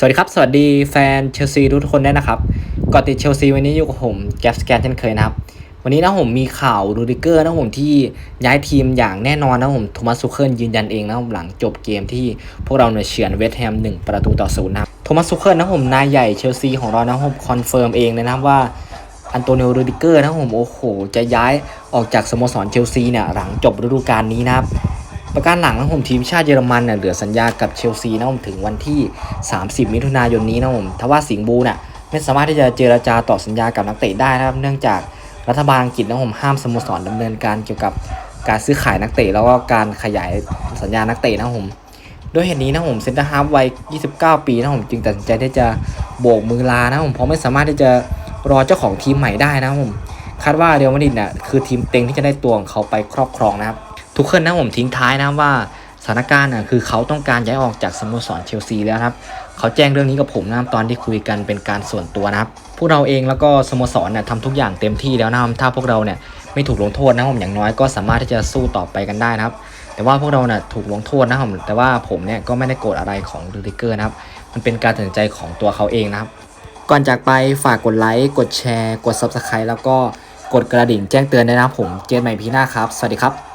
สวัสดีครับ สวัสดีแฟนเชลซีทุกคนด้วยนะครับกาะติดเชลซีวันนี้อยู่กับผมแก๊ปสแกนเช่นเคยนะครับ วันนี้นะผมมีข่าวรูดิเกอร์นะผมที่ย้ายทีมอย่างแน่นอนนะผมโทมัสซูเคิลยืนยันเองนะผมหลังจบเกมที่พวกเราเนี่ยเฉือนเวสต์แฮมหนึ่งประตูต่อศูนย์นะโทมัสซูเคิลนะผมนายใหญ่เชลซีของเรานะผมคอนเฟิร์มเองเลยนะครับว่าอันโตนิโอรูดิเกอร์นะผมโอ้โหจะย้ายออกจากสโมสรเชลซีเนี่ยหลังจบฤดูกาลนี้นะครับ ประการหลังนะผมทีมชาติเยอรมันเนี่ยเหลือสัญญากับเชลซีนะผมถึงวันที่ 30 มิถุนายนนี้นะผมทว่าสิงห์บูเนี่ยไม่สามารถที่จะเจรจาต่อสัญญากับนักเตะได้นะครับ เนื่องจากรัฐบาลอังกฤษนะผมห้ามสโมสรดำเนินการเกี่ยวกับการซื้อขายนักเตะแล้วก็การขยายสัญญานักเตะนะผมด้วยเหตุนี้นะผมเซนเตอร์ฮาร์ฟวัย 29 ปีนะผมจึงตัดสินใจที่จะโบกมือลานะผมเพราะไม่สามารถที่จะรอเจ้าของทีมใหม่ได้นะผมคาดว่าเรอัลมาดริดเนี่ยคือทีมเต็งที่จะได้ตัวของเขาไปครอบครองนะครับ ทุกคนนะผมทิ้งท้ายนะว่าสถานการณ์น่ะคือเขาต้องการย้ายออกจากสโมสรเชลซีแล้วครับเขาแจ้งเรื่องนี้กับผมนะตอนที่คุยกันเป็นการส่วนตัวนะครับพวกเราเองแล้วก็สโมสรเนี่ยทำทุกอย่างเต็มที่แล้วนะครับถ้าพวกเราเนี่ยไม่ถูกลงโทษนะผมอย่างน้อยก็สามารถที่จะสู้ต่อไปกันได้นะครับ แต่ว่าพวกเราเนี่ยถูกลงโทษนะครับผมแต่ว่าผมเนี่ยก็ไม่ได้โกรธอะไรของดูดิเกอร์นะครับมันเป็นการตัดสินใจของตัวเขาเองนะครับ ก่อนจากไปฝากกดไลค์กดแชร์ กด Subscribe แล้วก็กดกระดิ่งแจ้งเตือนด้วยนะครับผมเจอกันใหม่พีหน้าครับ สวัสดีครับ